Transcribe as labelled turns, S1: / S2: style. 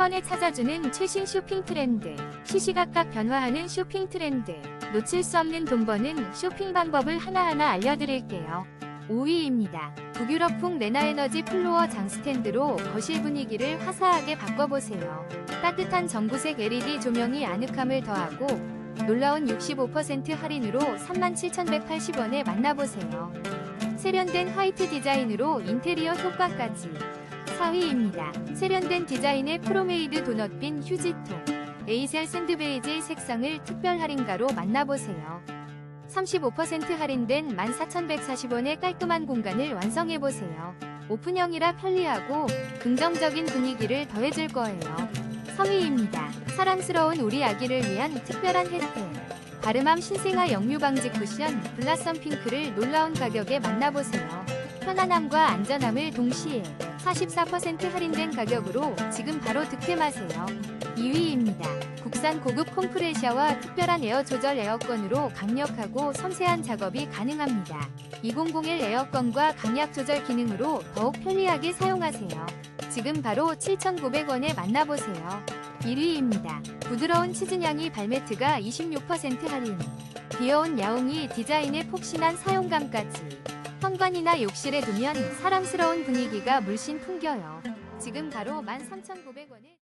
S1: 번에 찾아주는 최신 쇼핑 트렌드. 시시각각 변화하는 쇼핑 트렌드. 놓칠 수 없는 돈 버는 쇼핑 방법을 하나하나 알려드릴게요. 5위입니다. 북유럽풍 레나에너지 플로어 장스탠드로 거실 분위기를 화사하게 바꿔보세요. 따뜻한 전구색 LED 조명이 아늑함을 더하고 놀라운 65% 할인으로 37,180원에 만나보세요. 세련된 화이트 디자인으로 인테리어 효과까지. 4위입니다. 세련된 디자인의 프로메이드 도넛빈 휴지통. 에이셀 샌드베이지 색상을 특별 할인가로 만나보세요. 35% 할인된 14,140원의 깔끔한 공간을 완성해보세요. 오픈형이라 편리하고 긍정적인 분위기를 더해줄 거예요. 3위입니다. 사랑스러운 우리 아기를 위한 특별한 혜택. 바르맘 신생아 역류방지 쿠션 블라썸 핑크를 놀라운 가격에 만나보세요. 편안함과 안전함을 동시에 44% 할인된 가격으로 지금 바로 득템하세요. 2위입니다. 국산 고급 컴프레셔와 특별한 에어 조절 에어건으로 강력하고 섬세한 작업이 가능합니다. 2001 에어건과 강약 조절 기능으로 더욱 편리하게 사용하세요. 지금 바로 7,900원에 만나보세요. 1위입니다. 부드러운 치즈냥이 발매트가 26% 할인. 귀여운 야옹이 디자인의 폭신한 사용감까지. 현관이나 욕실에 두면 사랑스러운 분위기가 물씬 풍겨요. 지금 바로 13,900원에